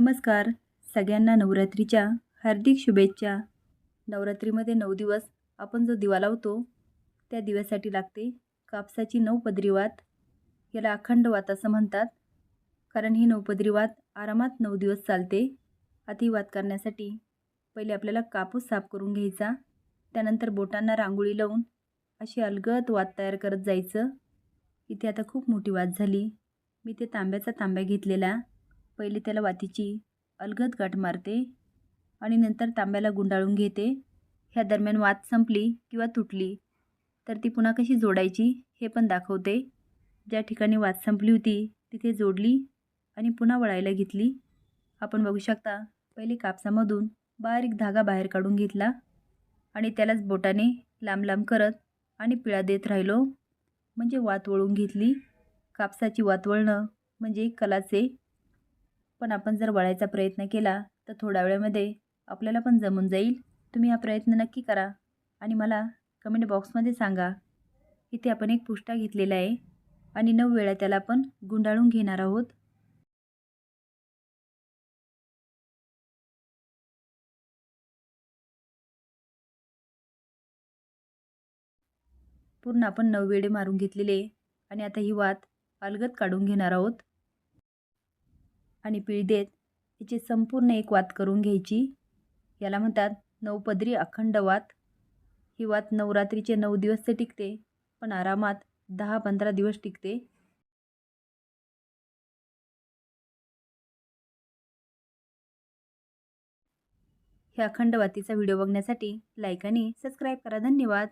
नमस्कार. सगळ्यांना नवरात्रीच्या हार्दिक शुभेच्छा. नवरात्रीमध्ये नऊ दिवस आपण जो दिवा लावतो त्या दिव्यासाठी लागते कापसाची नऊपदरी वात. याला अखंड वात असं म्हणतात. कारण ही नऊपदरी वात आरामात नऊ दिवस चालते. आता ही वात करण्यासाठी पहिले आपल्याला कापूस साफ करून घ्यायचा. त्यानंतर बोटांना रांगोळी लावून अशी अलगद वात तयार करत जायचं. इथे आता खूप मोठी वात झाली. मी ते तांब्याचा तांब्या घेतलेला. पहिले त्याला वातीची अलगद गाठ मारते आणि नंतर तांब्याला गुंडाळून घेते. ह्या दरम्यान वात संपली किंवा तुटली तर ती पुन्हा कशी जोडायची हे पण दाखवते. ज्या ठिकाणी वात संपली होती तिथे जोडली आणि पुन्हा वळायला घेतली. आपण बघू शकता पहिले कापसामधून बारीक धागा बाहेर काढून घेतला आणि त्यालाच बोटाने लांब लांब करत आणि पिळा देत राहिलो. म्हणजे वात वळून घेतली. कापसाची वात वळणं म्हणजे एक पण आपण जर वळायचा प्रयत्न केला तर थोड्या वेळामध्ये आपल्याला पण जमून जाईल. तुम्ही हा प्रयत्न नक्की करा आणि मला कमेंट बॉक्समध्ये सांगा. इथे आपण एक पुष्टा घेतलेला आहे आणि नऊ वेळा त्याला आपण गुंडाळून घेणार आहोत. पूर्ण आपण नऊ वेळे मारून घेतलेले आणि आता ही वात अलगद काढून घेणार आहोत. आणि पिळदेत देत याची संपूर्ण एक वात करून घ्यायची. याला म्हणतात नऊपदरी अखंड वात. ही वात नवरात्रीचे नऊ दिवस ते टिकते पण आरामात दहा पंधरा दिवस टिकते. ह्या अखंड वातीचा व्हिडिओ बघण्यासाठी लाईक आणि सबस्क्राईब करा. धन्यवाद.